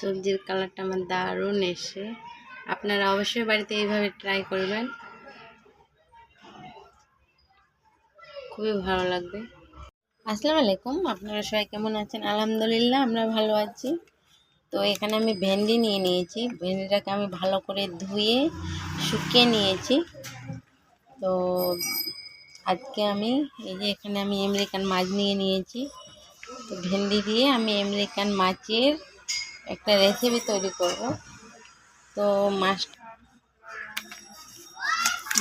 সবজির কালারটা আমার দারুণ এসে। আপনারা অবশ্যই বাড়িতে এইভাবে ট্রাই করবেন। খুবই ভালো লাগবে। আসসালামু আলাইকুম, আপনারা সবাই কেমন আছেন? আলহামদুলিল্লাহ, আমরা ভালো আছি। তো এখানে আমি ভেন্ডি নিয়ে নিয়েছি। ভেন্ডিটাকে আমি ভালো করে ধুয়ে শুকিয়ে নিয়েছি। তো আজকে আমি এই যে এখানে আমি আমেরিকান মাছ নিয়ে নিয়েছি। তো ভেন্ডি দিয়ে আমি আমেরিকান মাছের একটা রেসিপি তৈরি করব। তো মাছ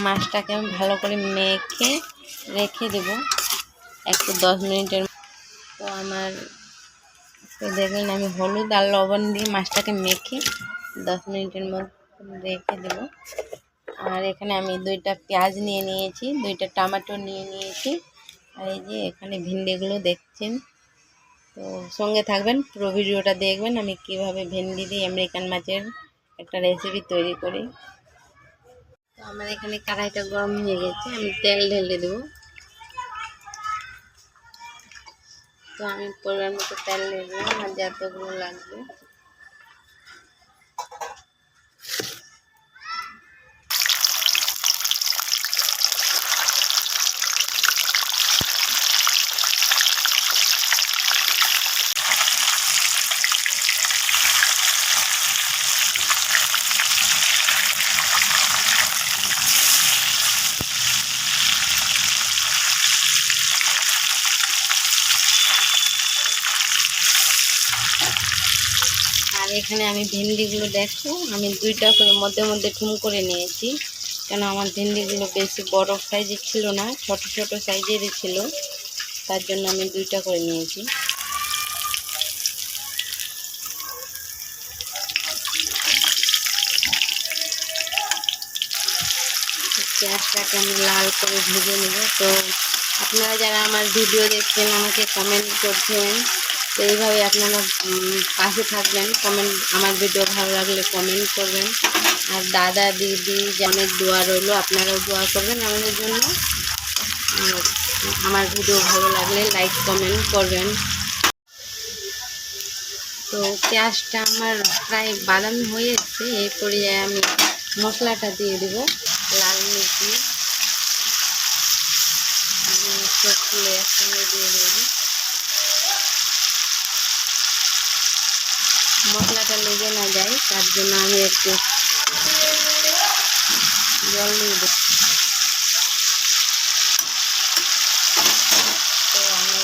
মাছটাকে আমি ভালো করে মেখে রেখে দেব। একটু দশ মিনিটের তো আমার তো দেখলেন আমি হলুদ আর লবণ দিয়ে মাছটাকে মেখে দশ মিনিটের মধ্যে রেখে দেব। আর এখানে আমি দুইটা পেঁয়াজ নিয়ে নিয়েছি, দুইটা টমেটো নিয়ে নিয়েছি। আর এই যে এখানে ভিন্ডিগুলো দেখছেন? তো সঙ্গে থাকবেন, পুরো ভিডিওটা দেখবেন, আমি কীভাবে ভেন্ডি দিয়ে আমেরিকান মাছের একটা রেসিপি তৈরি করি। তো আমার এখানে কড়াইটা গরম হয়ে গেছে, আমি তেল ঢেলে দেবো। তো আমি পরিমাণ মতো তেল ঢেলে আমার যতগুলো লাগবে। আর এখানে আমি ভেন্ডিগুলো দেখো, আমি দুইটা করে মধ্যে মধ্যে ঠুম করে নিয়েছি। কেন আমার ভেন্ডিগুলো বেশি বড় সাইজের ছিল না, ছোট ছোট সাইজেরই ছিল। তার জন্য আমি দুইটা করে নিয়েছি। পেঁয়াজটাকে আমি লাল করে ভেজে নেব। তো আপনারা যারা আমার ভিডিও দেখছেন, আমাকে কমেন্ট করছেন তো এইভাবে আপনারা পাশে থাকবেন কমেন্ট আমার ভিডিও ভালো লাগলে কমেন্ট করবেন। আর দাদা, দিদি অনেক দোয়া রইল, আপনারাও দোয়া করবেন আমাদের জন্য। আমার ভিডিও ভালো লাগলে লাইক কমেন্ট করবেন। তো পেঁয়াজটা আমার প্রায় বাদামি হয়ে এসছে এই পর্যায়ে আমি মশলাটা দিয়ে দেব, লাল মির্চি। একসঙ্গে দিয়ে দেব মশলাটা লেগে না যায়, তার জন্য আমি একটু জল দিয়ে দেব তো আমি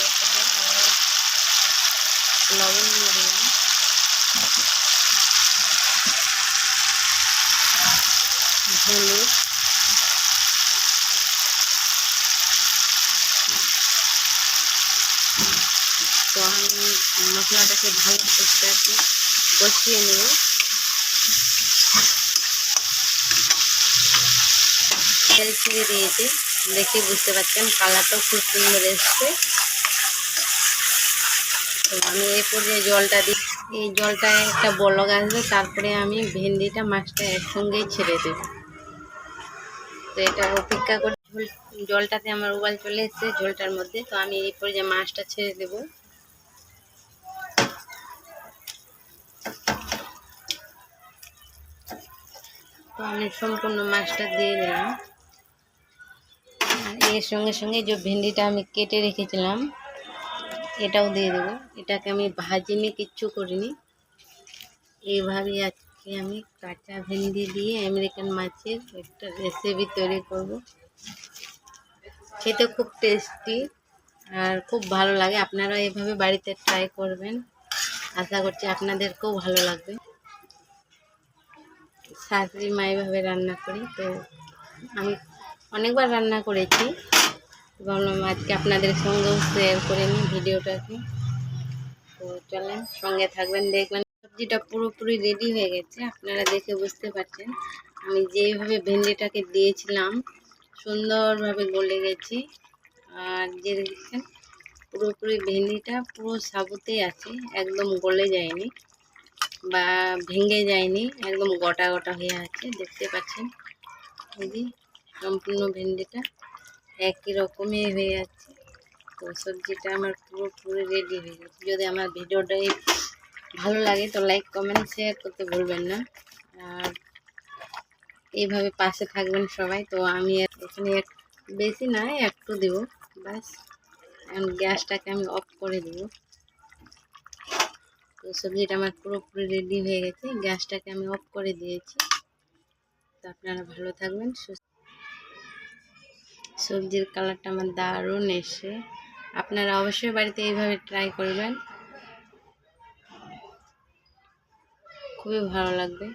লবণ দিয়ে দিলাম। হলুদ। তো আমি মশলাটাকে ভালো করতে একটু কষিয়ে নেব তেল ছিঁড়ে দিয়েছি। দেখে বুঝতে পারছেন, কালারটাও খুব সুন্দর এসছে। তো আমি এই পর্যায়ে জলটা দিই। এই জলটা একটা বলক আসবে, তারপরে আমি ভেন্ডিটা মাছটা একসঙ্গেই ছেড়ে দেব। তো এটা অপেক্ষা করে ঝোল জলটাতে আমার উবাল চলে এসছে, ঝোলটার মধ্যে। তো আমি এই পর্যায়ে মাছটা ছেড়ে দেব। তো আমি সম্পূর্ণ মাছটা দিয়ে দিলাম। আর এর সঙ্গে সঙ্গে যে ভেন্ডিটা আমি কেটে রেখেছিলাম, এটাও দিয়ে দেবো। এটাকে আমি ভাজিনি, কিচ্ছু করিনি। এইভাবেই আজকে আমি কাঁচা ভেন্ডি দিয়ে আমেরিকান মাছের একটা রেসিপি তৈরি করব। খেতে খুব টেস্টি আর খুব ভালো লাগে। আপনারা এভাবে বাড়িতে ট্রাই করবেন। আশা করছি আপনাদেরকেও ভালো লাগবে। শাশুড়ি মা এভাবে রান্না করি, তো আমি অনেকবার রান্না করেছি। ভাবলাম আজকে আপনাদের সঙ্গেও শেয়ার করে নিই ভিডিওটাকে। তো চলেন, সঙ্গে থাকবেন, দেখবেন সবজিটা পুরোপুরি রেডি হয়ে গেছে, আপনারা দেখে বুঝতে পারছেন। আমি যেভাবে ভেন্ডিটাকে দিয়েছিলাম, সুন্দরভাবে গলে গেছি। আর যে দেখছেন, পুরোপুরি ভেন্ডিটা পুরো সাবুতেই আছে, একদম গলে যায়নি। বা ভেঙে যায়নি, একদম গোটা গোটা হয়ে আছে, দেখতে পাচ্ছেন? এই সম্পূর্ণ ভেন্ডিটা একই রকমই হয়ে যাচ্ছে তো সবজিটা আমার পুরোপুরি রেডি হয়ে গেছে। যদি আমার ভিডিওটা ভালো লাগে তো লাইক কমেন্ট শেয়ার করতে ভুলবেন না। আর এইভাবে পাশে থাকবেন সবাই। তো আমি এখানে এক, বেশি না একটু দেবো। ব্যাস, এখন গ্যাসটাকে আমি অফ করে দেব। তো সবজিটা আমার পুরোপুরি রেডি হয়ে গেছে। গ্যাসটাকে আমি অফ করে দিয়েছি। তো আপনারা ভালো থাকবেন সবজির কালারটা আমার দারুণ এসে। আপনারা অবশ্যই বাড়িতে এইভাবে ট্রাই করবেন। খুবই ভালো লাগবে।